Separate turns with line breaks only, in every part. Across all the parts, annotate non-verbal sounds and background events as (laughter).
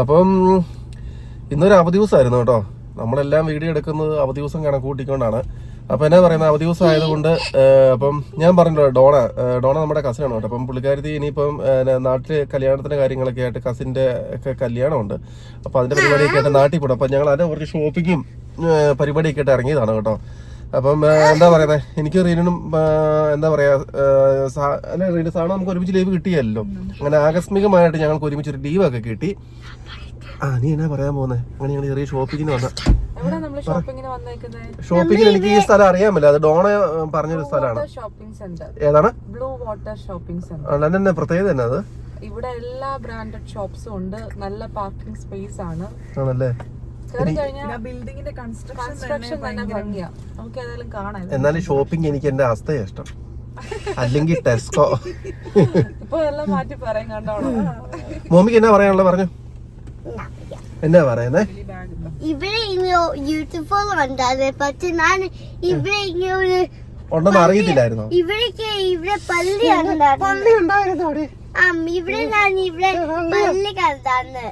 അപ്പം ഇന്നൊരു അവധി ദിവസമായിരുന്നു കേട്ടോ. നമ്മളെല്ലാം വീഡിയോ എടുക്കുന്നത് അവധി ദിവസം കണക്ക് കൂട്ടിക്കൊണ്ടാണ് അപ്പം എന്നാ പറയുന്നത് അവധി ദിവസം ആയതുകൊണ്ട് അപ്പം ഞാൻ പറഞ്ഞല്ലോ ഡോണ ഡോണ നമ്മുടെ കസിനാണ് കേട്ടോ. അപ്പം പുള്ളിക്കാരത്തി ഇനിയിപ്പം നാട്ടിൽ കല്യാണത്തിന്റെ കാര്യങ്ങളൊക്കെ ആയിട്ട് കസിന്റെ ഒക്കെ കല്യാണമുണ്ട്. അപ്പം അതിന്റെ പരിപാടിയൊക്കെ ആയിട്ട് നാട്ടിൽ പോകണം അപ്പം ഞങ്ങൾ അതിന്റെ കുറച്ച് ഷോപ്പിങ്ങും പരിപാടിയൊക്കെ ആയിട്ട് ഇറങ്ങിയതാണ് കേട്ടോ. അപ്പം എന്താ പറയുന്നത് എനിക്ക് റീലിനും എന്താ പറയാ അല്ല റീനു സാധനം നമുക്ക് ഒരുമിച്ച് ലീവ് കിട്ടിയല്ലോ. അങ്ങനെ ആകസ്മികമായിട്ട് ഞങ്ങൾക്ക് ഒരുമിച്ച് ഒരു ഒക്കെ കിട്ടി. ആ നീ എന്നാ പറയാൻ പോകുന്നത് അങ്ങനെ ഞങ്ങൾ ചെറിയ ഷോപ്പിങ്ങിന് വന്ന.
എവിടെ നമ്മൾ ഷോപ്പിങ്ങിന്
എനിക്ക് ഈ സ്ഥലം അറിയാമല്ലോ. അത് ഡോണ പറഞ്ഞൊരു സ്ഥലമാണ്.
ഷോപ്പിംഗ് സെന്റർ
ഏതാണ്?
ബ്ലൂ വാട്ടർ ഷോപ്പിംഗ് സെന്റർ
ആ, തന്നെ പ്രത്യേകത തന്നെ അത്?
ഇവിടെ എല്ലാ ബ്രാൻഡഡ് ഷോപ്സും ഉണ്ട്. നല്ല പാർക്കിംഗ് സ്പേസ് ആണ്.
ആണല്ലേ?
ബിൽഡിങ്ങിന്റെ കൺസ്ട്രക്ഷൻ
കൺസ്ട്രക്ഷൻ തന്നെ ഭംഗിയാ. നമുക്ക് ഏതായാലും കാണാം ഇത്.
എന്നാലും ഷോപ്പിംഗ് എനിക്ക് എന്റെ അവസ്ഥയെ ഇഷ്ടം. അല്ലെങ്കിൽ ടെസ്കോ
ഇപ്പൊ എല്ലാം മാറ്റി കണ്ടോളൂ.
മോമിക്ക് എന്നാ പറയാനുള്ള പറഞ്ഞു. എന്നാ പറയുന്നേ?
ഇവിടെ ഇങ്ങനെ യൂട്യൂബ് ഉണ്ടായത് പക്ഷെ ഞാൻ ഇവിടെ ഇങ്ങനെ ഒരു
ഉണ്ടെന്ന് അറിയത്തില്ലായിരുന്നോ?
ഇവിടേക്ക് ഇവിടെ പള്ളി ഉണ്ടായിരുന്നു. ഇവിടെ ഞാൻ ഇവിടെ പള്ളി കണ്ടാന്ന്.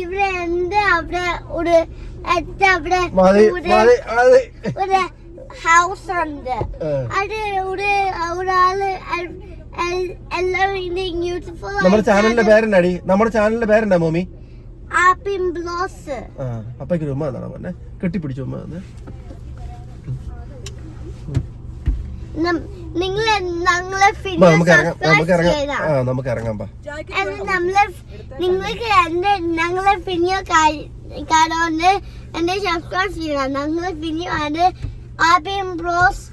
ഇവിടെ അവിടെ ഒരു ഒരു ഹൗസ് ഉണ്ട്. അത് ഒരു ഒരാൾ
നമ്മുടെ ചാനലിന്റെ പേരെന്നാടി? നമ്മുടെ ചാനലിന്റെ പേരെന്താ മോമി?
ആപ്പിൻ ബ്ലോസ്.
അപ്പയ്ക്ക് ഉമ്മ എന്നാണ് പറഞ്ഞേ? കെട്ടിപ്പിടിച്ചു ഉമ്മ എന്ന്
നിങ്ങളെ ഞങ്ങളെ
വാ, നമുക്ക് ഇറങ്ങാം നമുക്ക്
സബ്സ്ക്രൈബ്
ഇറങ്ങാം
ചെയ്താ
ആ നമുക്ക് ഇറങ്ങാം പാ
അത് നമ്മളെ നിങ്ങൾക്ക് എന്റെ ഞങ്ങളെ പിന്നെയോ കാണുകൊണ്ട് എന്നെ സബ്സ്ക്രൈബ് ചെയ്യണം ഞങ്ങളെ പിന്നെയോ ആണ് ആപ്പിൻ ബ്രോസ്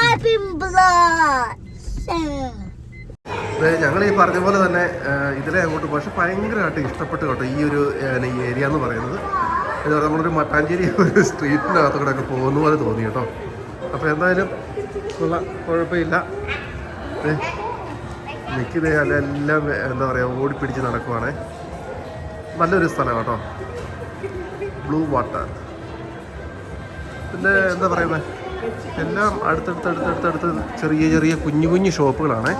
ആപ്പിൻ ബ്രോസ്.
ഞങ്ങൾ ഈ പറഞ്ഞ പോലെ തന്നെ ഇതിലെ അങ്ങോട്ട് പക്ഷെ ഭയങ്കരമായിട്ട് ഇഷ്ടപ്പെട്ടു കേട്ടോ ഈ ഒരു ഈ ഏരിയ എന്ന് പറയുന്നത്. എന്താ പറയുക നമ്മളൊരു മട്ടാഞ്ചേരി (laughs) ഒരു സ്ട്രീറ്റിനകത്ത് കൂടെ ഒക്കെ പോകുന്ന പോലെ തോന്നി കേട്ടോ. അപ്പോൾ എന്തായാലും ഉള്ള കുഴപ്പമില്ല. നിൽക്കുന്ന എല്ലാം എന്താ പറയുക ഓടിപ്പിടിച്ച് നടക്കുവാണേ. നല്ലൊരു സ്ഥലം കേട്ടോ ബ്ലൂ വാട്ടർ പിന്നെ എന്താ പറയുന്നത് എല്ലാം അടുത്തടുത്ത് അടുത്തടുത്ത് അടുത്ത് ചെറിയ ചെറിയ കുഞ്ഞു കുഞ്ഞു ഷോപ്പുകളാണ്.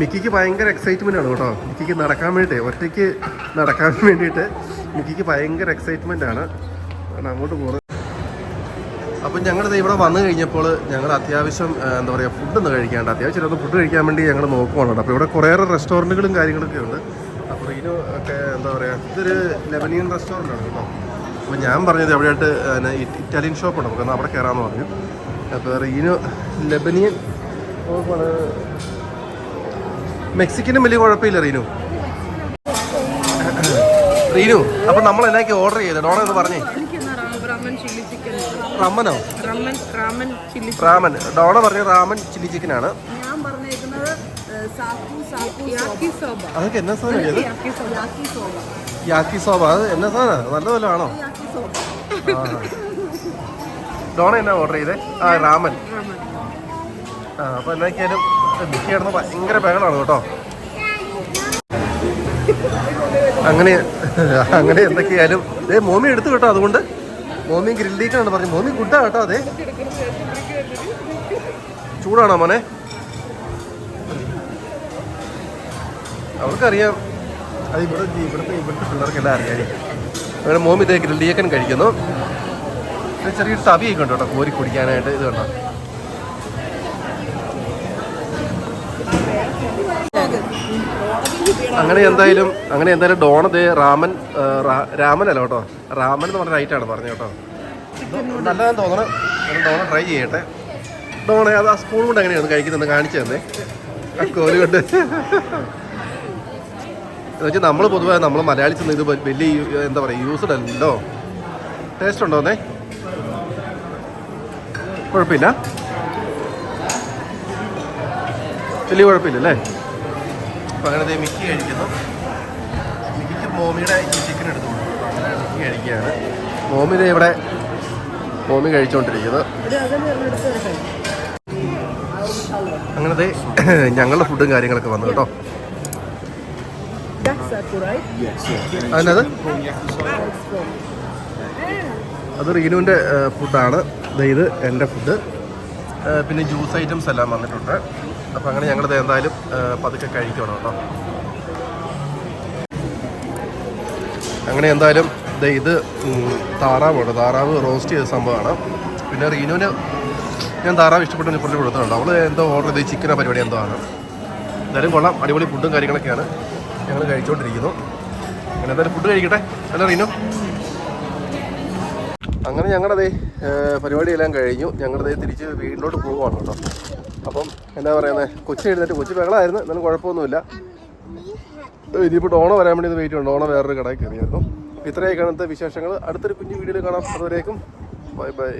മിക്കിക്ക് ഭയങ്കര എക്സൈറ്റ്മെന്റ് ആണ് കേട്ടോ. മിക്കിക്ക് നടക്കാൻ വേണ്ടിയിട്ട് ഒറ്റയ്ക്ക് നടക്കാൻ വേണ്ടിയിട്ട് മിക്കിക്ക് ഭയങ്കര എക്സൈറ്റ്മെന്റ് ആണ്. അങ്ങോട്ട് പോകുന്നത് അപ്പം ഞങ്ങളിത് ഇവിടെ വന്നു കഴിഞ്ഞപ്പോൾ ഞങ്ങൾ അത്യാവശ്യം എന്താ പറയുക ഫുഡ് ഒന്ന് കഴിക്കാണ്ട് അത്യാവശ്യം ഒന്ന് ഫുഡ് കഴിക്കാൻ വേണ്ടി ഞങ്ങൾ നോക്കുവാണ് അപ്പോൾ ഇവിടെ കുറേയേറെ റെസ്റ്റോറന്റുകളും കാര്യങ്ങളൊക്കെ ഉണ്ട്. അപ്പോൾ ഇതിന് ഒക്കെ എന്താ പറയുക ഇതൊരു ലെബനിയൻ റെസ്റ്റോറന്റ് ആണ് കേട്ടോ. അപ്പോൾ ഞാൻ പറഞ്ഞത് എവിടെയായിട്ട് ഇറ്റാലിയൻ ഷോപ്പ് ഷോപ്പുണ്ട് നമുക്ക് എന്നാൽ അവിടെ കയറാമെന്ന് പറഞ്ഞു. അപ്പോൾ റീനു ലെബനിയൻ മെക്സിക്കനും വലിയ കുഴപ്പമില്ല റീനു. റീനു അപ്പൊ നമ്മൾ എന്നാക്കി ഓർഡർ ചെയ്തോ ഡോണ എന്ന് പറഞ്ഞേ. റമ്മനോ
ramen ramen chilli
ramen Dona പറഞ്ഞ റാമൻ ചില്ലി ചിക്കൻ ആണ്
ഞാൻ പറഞ്ഞേക്കുന്നത് സാക്കു സാക്കു യാക്കി സോബ.
അതൊക്കെ എന്നാ സാധനം ഇത്?
Yaki soba. Yaki soba.
Yaki soba. അത് എന്നാ സാധനം? നല്ല പോലെ ആണോ?
Yaki soba.
ആ. ഡോണ എന്നാ ഓർഡർ ചെയ്തേ? ആ റാമൻ ആ അപ്പൊ എന്നൊക്കെയാലും കിടന്ന് ഭയങ്കര ബഹളാണ് കേട്ടോ. അങ്ങനെ അങ്ങനെ എന്തൊക്കെയായാലും ഏ മോമി എടുത്തു കേട്ടോ അതുകൊണ്ട്. മോമി ഗ്രില്ലിക്കാണ് പറഞ്ഞു മോമി ഗുഡാ കേട്ടോ അതെ. ചൂടാണോ മോനെ? അവർക്കറിയാം. അത് ഇവിടെ ഇവിടുത്തെ ഇവിടുത്തെ പിള്ളേർക്കെല്ലാം അറിയാം അങ്ങനെ മോമി ഇതേ ഗ്രില്ലിയക്കൻ കഴിക്കുന്നു. ചെറിയൊരു തവിയൊക്കെ ഉണ്ട് കോരി കുടിക്കാനായിട്ട് ഇത് കണ്ടോ? അങ്ങനെ എന്തായാലും അങ്ങനെ എന്തായാലും ഡോൺ ദേ റാമൻ രാമൻ അല്ല കേട്ടോ. രാമൻ എന്ന് പറഞ്ഞ റൈറ്റാണ് പറഞ്ഞു കേട്ടോ. നല്ലതാന്ന് തോന്നണം. ഡോണ ട്രൈ ചെയ്യട്ടെ. ഡോണെ അത് ആ സ്പൂൺ കൊണ്ട് എങ്ങനെയാണ് കഴിക്കുന്നത് കാണിച്ചു തന്നെ. കോൽ കൊണ്ട്. എന്നുവെച്ചാൽ നമ്മൾ പൊതുവേ നമ്മൾ മലയാളിസ് ഇത് വലിയ എന്താ പറയുക യൂസ്ഡ് അല്ലല്ലോ ടേസ്റ്റ് ഉണ്ടോ എന്നേ കുഴപ്പമില്ല. വലിയ കുഴപ്പമില്ല അല്ലേ ദേ മിക്കി കഴിക്കുന്നു. മിക്കിക്ക് മോമിയുടെ ചിക്കൻ എടുത്തു. അങ്ങനെ മിക്കി കഴിക്കുകയാണ്. മോമി ദേ ഇവിടെ മോമി കഴിച്ചുകൊണ്ടിരിക്കുന്നത് അങ്ങനത്തെ (clears throat) ഞങ്ങളുടെ ഫുഡും കാര്യങ്ങളൊക്കെ വന്നു കേട്ടോ? അതിനത് അത്? റീനുവിന്റെ ഫുഡാണ് ഇത് എന്റെ ഫുഡ് പിന്നെ ജ്യൂസ് ഐറ്റംസ് എല്ലാം വന്നിട്ടുണ്ട്. അപ്പോൾ അങ്ങനെ ഞങ്ങളിത് എന്തായാലും പതുക്കെ കഴിക്കണം കേട്ടോ. അങ്ങനെ എന്തായാലും ഇത് താറാവാണ്. താറാവ് റോസ്റ്റ് ചെയ്ത സംഭവമാണ്. പിന്നെ റീനുവിന് ഞാൻ താറാവ് ഇഷ്ടപ്പെട്ടു കുറച്ച് കൊടുത്തിട്ടുണ്ട്. അവൾ എന്തോ ഓർഡർ ചെയ്ത് ചിക്കനോ പരിപാടി എന്തോ ആണ്. എന്തായാലും കൊള്ളാം. അടിപൊളി ഫുഡും കാര്യങ്ങളൊക്കെയാണ് ഞങ്ങൾ കഴിച്ചുകൊണ്ടിരിക്കുന്നു അങ്ങനെ എന്തായാലും ഫുഡ് കഴിക്കട്ടെ. അല്ല റീനു? അങ്ങനെ ഞങ്ങളുടെ പരിപാടിയെല്ലാം കഴിഞ്ഞു. ഞങ്ങളുടെ തിരിച്ച് വീട്ടിലോട്ട് പോവുകയാണ് കേട്ടോ. അപ്പം എന്താ പറയുന്നത് കൊച്ചി എഴുന്നേറ്റ് കൊച്ചി ബഹളമായിരുന്നു. എന്നാലും കുഴപ്പമൊന്നുമില്ല. ഇനിയിപ്പോൾ ഡോണ വരാൻ വേണ്ടി വെയിറ്റ് ഉണ്ട് ഡോണ വേറൊരു കടയിൽ കയറിയായിരുന്നു. ഇത്രയൊക്കെ ഇന്നത്തെ വിശേഷങ്ങൾ അടുത്തൊരു കുഞ്ഞു വീഡിയോയിൽ കാണാം. അതുവരേക്കും ബൈ ബൈ.